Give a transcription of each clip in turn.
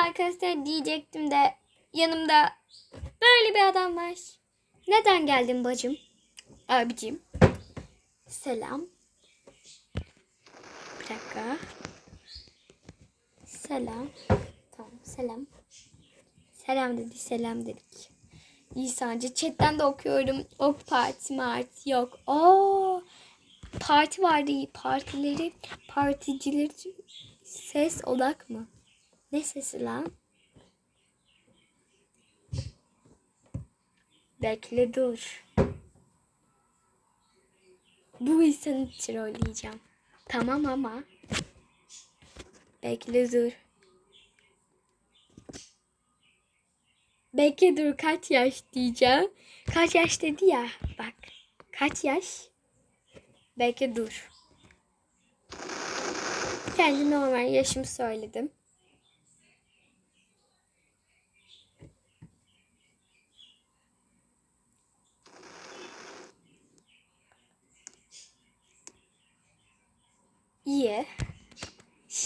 arkadaşlar diyecektim de yanımda böyle bir adam var. Neden geldin bacım? Abicim. Selam. Bir dakika. Selam. Tamam selam. Selam dedi selam dedik. İsancı chatten de okuyorum. O parti marti yok. Oo, parti vardı. Partileri, particileri ses odak mı? Ne sesi lan? Bekle dur. Bu insanı trolleyeceğim. Tamam ama. Bekle dur. Bekle dur kaç yaş diyeceğim. Kaç yaş dedi ya. Bak. Kaç yaş? Bekle dur. Kendi normal yaşımı söyledim. İyi.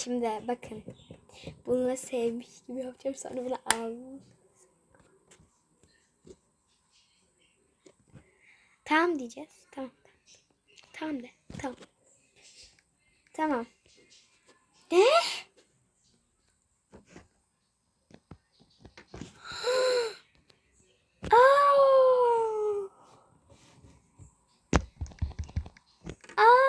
Şimdi bakın. Bununla sevmiş gibi yapacağım. Sonra bunu al. Tamam diyeceğiz. Tamam. Tamam de. Tamam. Tamam. Ne? Aa! Aa!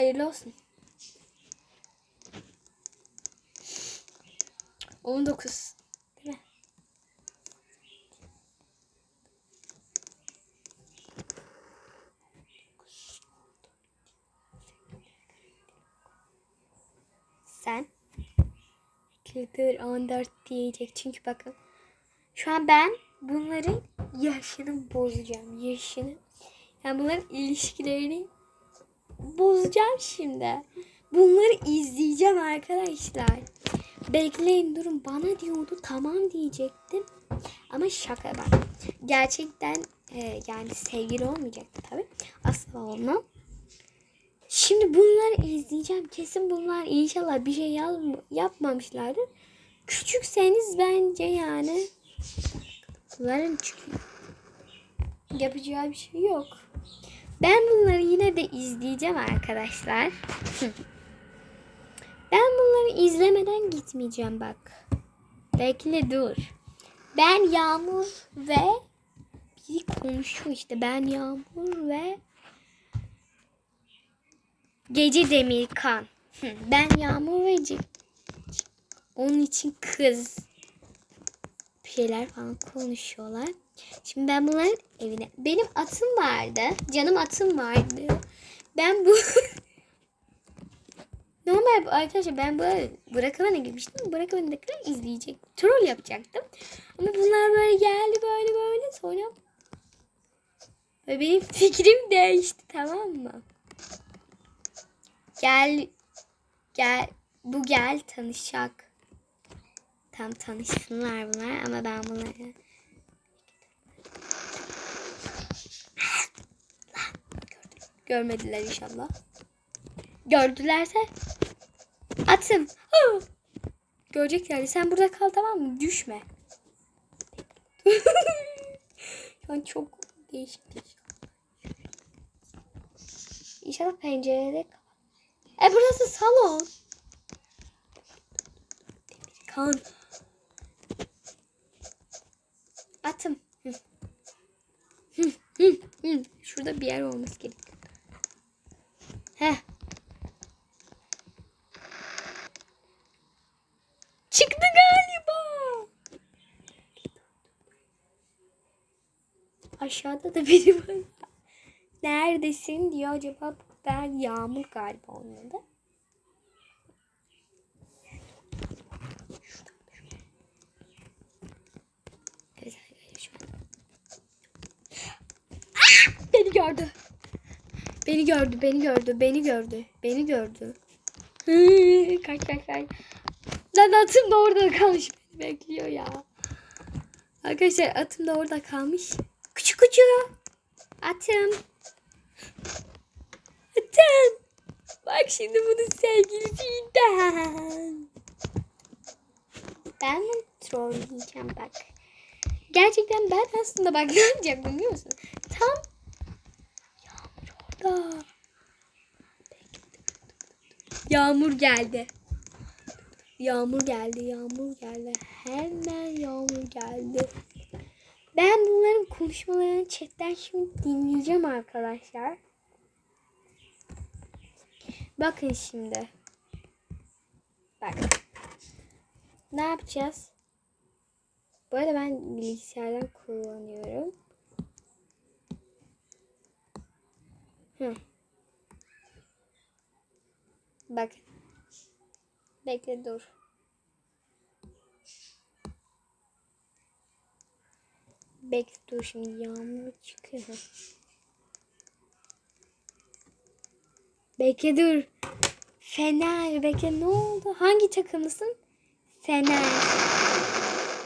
Hayırlı olsun. 19. Değil mi? Sen Dur 14 diyecek çünkü bakın şu an ben bunların yaşını bozacağım yaşını yani bunların ilişkilerini bozacağım şimdi. Bunları izleyeceğim arkadaşlar. Bekleyin durun. Bana diyordu tamam diyecektim. Ama şaka bak gerçekten e, yani sevgili olmayacaktı tabi asla olmam. Şimdi bunları izleyeceğim. Kesin bunlar inşallah bir şey yapmamışlardır. Küçükseniz bence yani. Bunların çünkü yapacağı bir şey yok. Ben bunları yine de izleyeceğim arkadaşlar. ben bunları izlemeden gitmeyeceğim bak. Bekle dur. Ben Yağmur ve biri konuşuyor işte. Ben Yağmur ve Gece Demirkan. Ben Yağmur ve onun için kız bir şeyler falan konuşuyorlar. Şimdi ben bunların evine benim atım vardı. Canım atım vardı. Ben bu Normal bu- arkadaşlar ben böyle bırakıvana girmiştim. Bırakıvanadakileri izleyecek. Troll yapacaktım. Ama bunlar böyle geldi böyle böyle sonra ve benim fikrim değişti tamam mı? Gel gel bu gel tanışacak. Tam tanışsınlar bunlar ama ben bunları görmediler inşallah. Gördülerse atım. Hı! Görecekler. Sen burada kal tamam mı? Düşme. An çok değişik değişik. İnşallah pencerede e burası salon. Kan. Atım. Şurada bir yer olması gerekiyor. Heh. Çıktı galiba. Aşağıda da biri var. Neredesin diyor acaba ben Yağmur galiba onun adı. Beni gördü. Beni gördü, beni gördü, beni gördü, beni gördü. Kaç kaç kaç. Lan atım da orada kalmış. Beni bekliyor ya. Arkadaşlar atım da orada kalmış. Küçük küçük. Atım. Atım. şimdi bunun sevgilisinden. Ben mi trolleyeceğim bak. Gerçekten ben aslında bak ne yapacaktım biliyor musun? Tam yağmur orada. Yağmur geldi. Yağmur geldi, yağmur geldi. Hemen yağmur geldi. Ben bunların konuşmalarını chatten şimdi dinleyeceğim arkadaşlar. Bakın şimdi. Bak. Ne yapacağız? Bu arada ben bilgisayardan kullanıyorum. Hı. Bak. Bekle dur. Bekle dur şimdi yağmur çıkıyor. Bekle dur. Fener. Bekle ne oldu? Hangi takımlısın? Fener.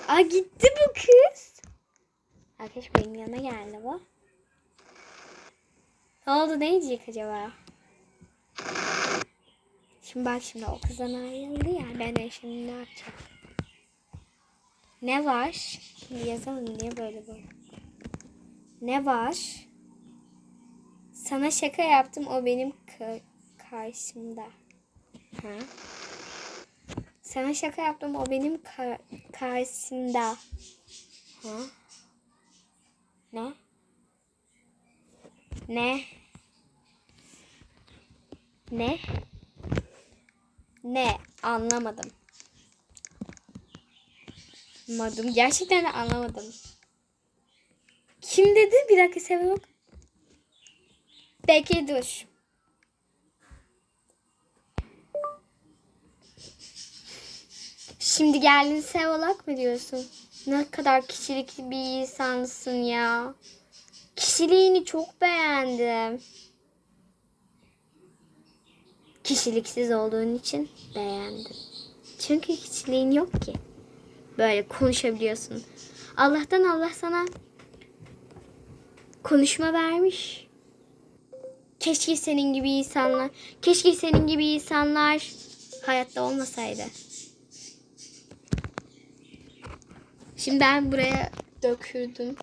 Aa gitti bu kız. Arkadaş benim yanıma geldi bu. Ne oldu? Ne diyecek acaba? Şimdi bak şimdi o kızdan ayrıldı ya. Ben de şimdi ne yapacağım? Ne var? Yazalım niye böyle bu? Ne var? Sana şaka yaptım o benim ka- karşımda. Ha? Sana şaka yaptım o benim ka- karşımda. Ha? Ne? Ne? Ne? Ne? Anlamadım. Anlamadım. Gerçekten de anlamadım. Kim dedi? Bir dakika Seval bak. Bekle dur. Şimdi geldin Sevalak mı diyorsun? Ne kadar kişilikli bir insansın ya. Kişiliğini çok beğendim. Kişiliksiz olduğun için beğendim. Çünkü kişiliğin yok ki. Böyle konuşabiliyorsun. Allah'tan Allah sana konuşma vermiş. Keşke senin gibi insanlar, keşke senin gibi insanlar hayatta olmasaydı. Şimdi ben buraya dökürdüm.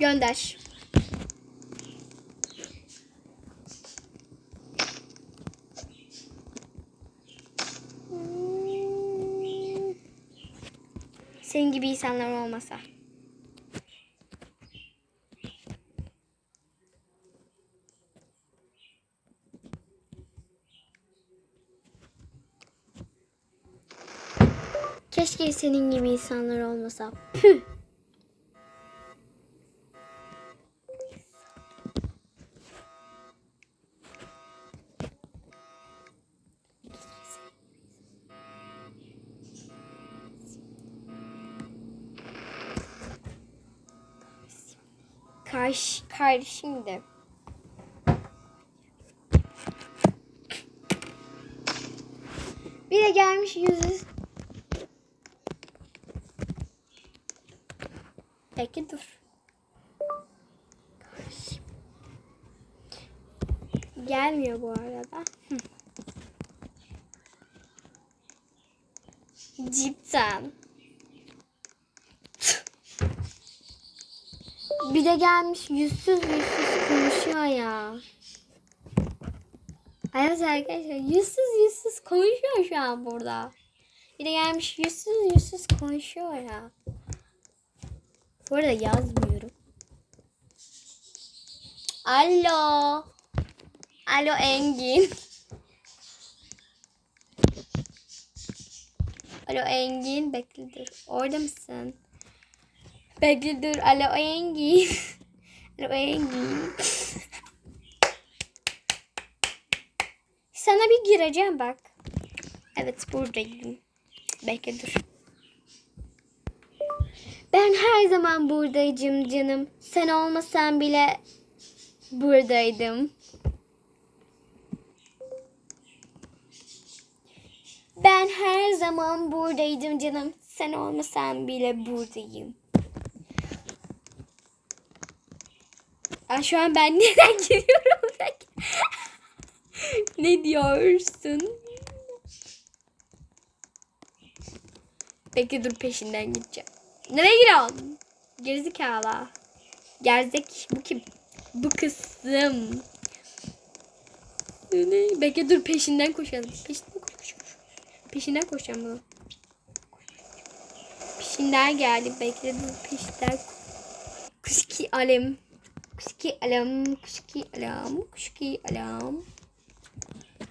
Gönder. Senin gibi insanlar olmasa. Keşke senin gibi insanlar olmasa. Püh. Kardeşim de. Bir de gelmiş yüzü. Peki dur. Gelmiyor bu arada. Hı. Cidden. Bir de gelmiş yüzsüz yüzsüz konuşuyor ya. Evet arkadaşlar yüzsüz yüzsüz konuşuyor şu an burada. Bir de gelmiş yüzsüz yüzsüz konuşuyor ya. Bu arada yazmıyorum. Alo. Alo Engin. Alo Engin bekle dur. Orada mısın? Bekle dur. Alo Engin. Alo Engin. Sana bir gireceğim bak. Evet buradayım. Bekle dur. Ben her zaman buradayım canım. Sen olmasan bile buradaydım. Ben her zaman buradaydım canım. Sen olmasan bile buradayım. Aa, şu an ben neden giriyorum? ne diyorsun? Peki dur peşinden gideceğim. Nereye gidiyorsun? Gerizekalı. Gerzek bu kim? Bu kızım. Bekle dur peşinden koşalım. Peşinden koş koş koş. Peşinden koşacağım bunu. Peşinden geldi. Bekle dur peşinden. Kuşki alem. Kuşki alem. Kuşki alem. Kuşki alem.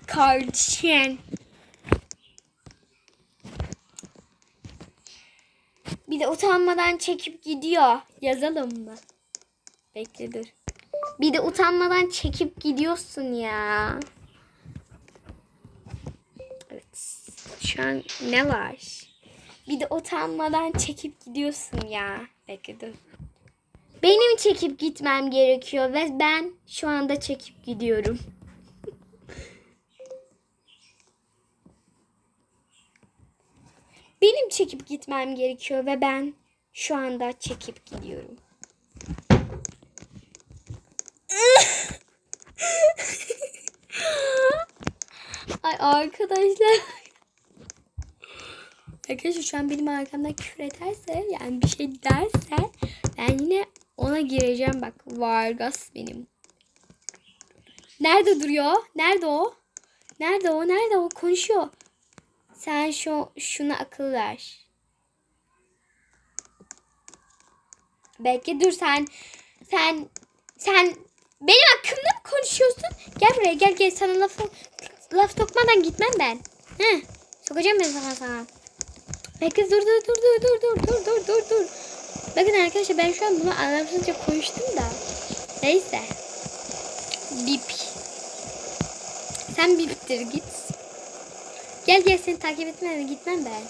Kardeşim. Bir de utanmadan çekip gidiyor. Yazalım mı? Bekle dur. Bir de utanmadan çekip gidiyorsun ya. Evet. Şu an ne var? Bir de utanmadan çekip gidiyorsun ya. Bekle dur. Benim çekip gitmem gerekiyor ve ben şu anda çekip gidiyorum. Benim çekip gitmem gerekiyor ve ben şu anda çekip gidiyorum. Ay arkadaşlar. Arkadaşlar şu an benim arkamdan küfür ederse yani bir şey derse ben yine ona gireceğim bak. Vargas benim. Nerede duruyor? Nerede o? Nerede o? Nerede o? Konuşuyor. Sen şu şuna akıl ver. Belki dur sen sen sen benim hakkımda mı konuşuyorsun? Gel buraya gel gel sana laf laf sokmadan gitmem ben. He. Sokacağım ben sana sana. Belki dur dur dur dur dur dur dur dur dur dur. Bakın arkadaşlar ben şu an bunu anlamsızca konuştum da. Neyse. Bip. Sen biptir git. Gel gel seni takip etmeden gitmem ben.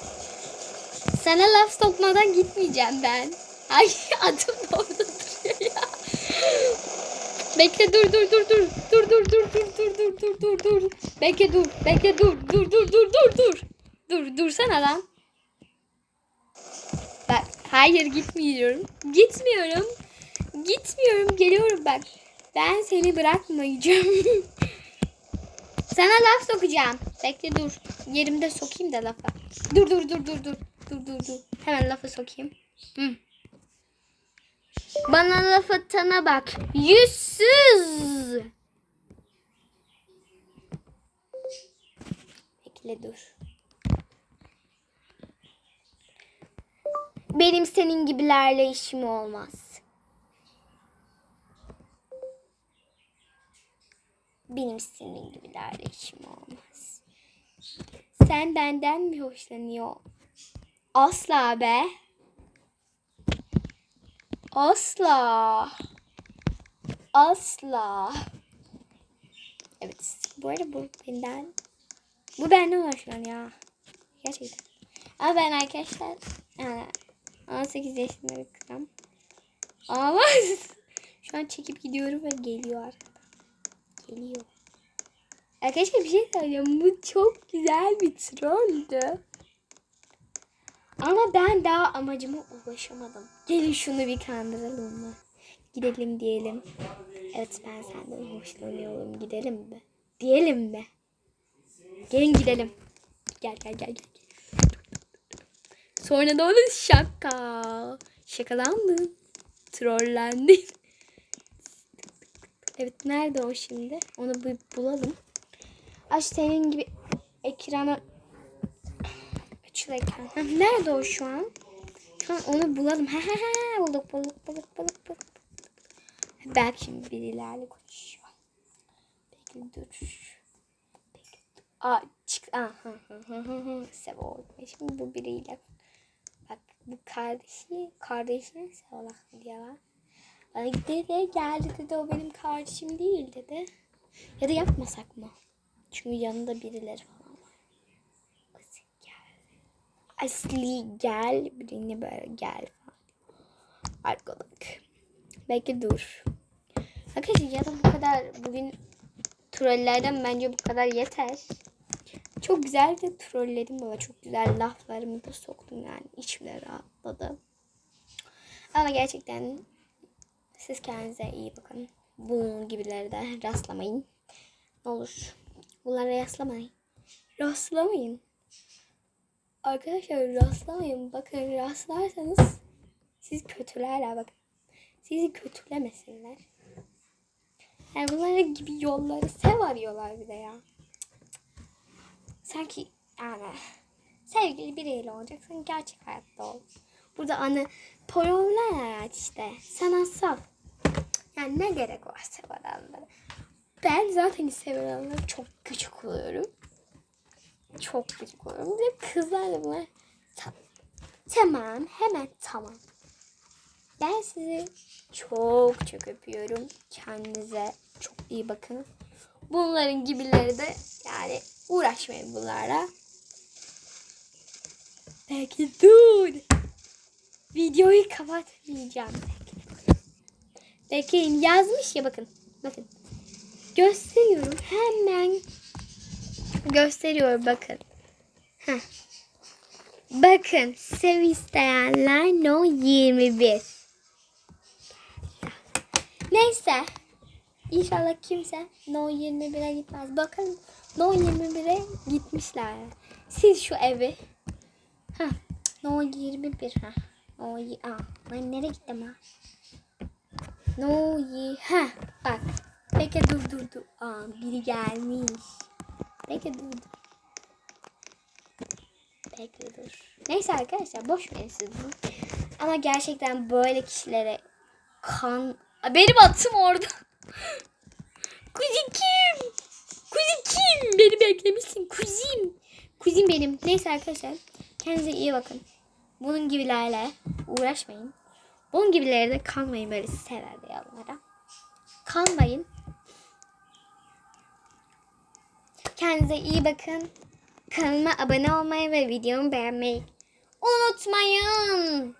Sana laf sokmadan gitmeyeceğim ben. Ay adım da orada duruyor ya. Bekle dur dur dur dur. Dur dur dur dur dur dur dur dur dur. Bekle dur. Bekle dur. Dur dur dur dur dur. Dur dursana lan. Hayır gitmiyorum. Gitmiyorum. Gitmiyorum. Geliyorum bak. Ben seni bırakmayacağım. Sana laf sokacağım. Bekle dur. Yerimde sokayım da lafa. Dur dur dur dur dur. Dur dur dur. Hemen lafı sokayım. Hı. Bana laf atana bak. Yüzsüz. Bekle dur. Benim senin gibilerle işim olmaz. Benim senin gibilerle işim olmaz. Sen benden mi hoşlanıyor? Asla be. Asla. Asla. Evet. Bu arada bu benden. Bu benden hoşlanıyor. Gerçekten. Ama ben arkadaşlar yani 18 yaşında bir kızım. Ama şu an çekip gidiyorum ve geliyor arkadan. Geliyor. Arkadaşlar bir şey söyleyeceğim. Bu çok güzel bir trolldü. Ama ben daha amacıma ulaşamadım. Gelin şunu bir kandıralım mı? Gidelim diyelim. Evet ben senden hoşlanıyorum. Gidelim mi? Diyelim mi? Gelin gidelim. Gel gel gel gel. Sonra da onun şaka. Şakalandın. Trollendin. Evet nerede o şimdi? Onu bir bulalım. Aç senin gibi ekrana açıl nerede o şu an? Şu an onu bulalım. Ha ha ha bulduk bulduk bulduk bulduk bulduk. Belki şimdi birilerle konuşuyor. Peki dur. Peki. Aa çık. Aha. Sevol. Şimdi bu biriyle. Bu kardeşi kardeşine Sevolak diyorlar. Bana dedi geldi dedi o benim kardeşim değil dedi. Ya da yapmasak mı? Çünkü yanında birileri falan var. Kız gel. Asli gel. Birini böyle gel falan. Arkadaş. Belki dur. Arkadaşlar ya da bu kadar bugün trollerden bence bu kadar yeter. Çok güzel de trolledim baba. Çok güzel laflarımı da soktum yani. İçimde rahatladı. Ama gerçekten siz kendinize iyi bakın. Bunun gibilerden rastlamayın. Ne olur. Bunlara rastlamayın. Rastlamayın. Arkadaşlar rastlamayın. Bakın rastlarsanız siz kötülerler bakın. Sizi kötülemesinler. Yani bunlara gibi yolları sev arıyorlar bir de ya. Sanki yani sevgili biriyle olacaksan gerçek hayatta ol. Burada anı problem hayat işte. Sanatsal. Yani ne gerek var severenlere? Ben zaten severenlere çok gıcık oluyorum. Çok gıcık oluyorum. Bir de kızlarla bunlar "Ta- tamam hemen tamam. Ben sizi çok çok öpüyorum. Kendinize çok iyi bakın. Bunların gibileri de yani uğraşmayın bunlarla. Belki dur. Videoyu kapatmayacağım. Bekle. Bekleyin yazmış ya bakın. Bakın. Gösteriyorum. Hemen gösteriyor bakın. Heh. Bakın sev isteyenler no 21. Neyse. İnşallah kimse No 21'e gitmez. Bakın No 21'e gitmişler. Siz şu evi. Ha, No 21 ha. No Aa, ben nereye gittim ha? No y ha bak. Peki dur dur dur. Aa, biri gelmiş. Peki dur dur. Bekle dur. Neyse arkadaşlar boş verin siz bunu. Ama gerçekten böyle kişilere kan... Benim atım orada. Kuzi kim? Kuzi kim? Beni beklemişsin. Kuzim. Kuzim benim. Neyse arkadaşlar. Kendinize iyi bakın. Bunun gibilerle uğraşmayın. Bunun gibileri de kanmayın böyle sever yalanlara. Kanmayın. Kendinize iyi bakın. Kanalıma abone olmayı ve videomu beğenmeyi unutmayın.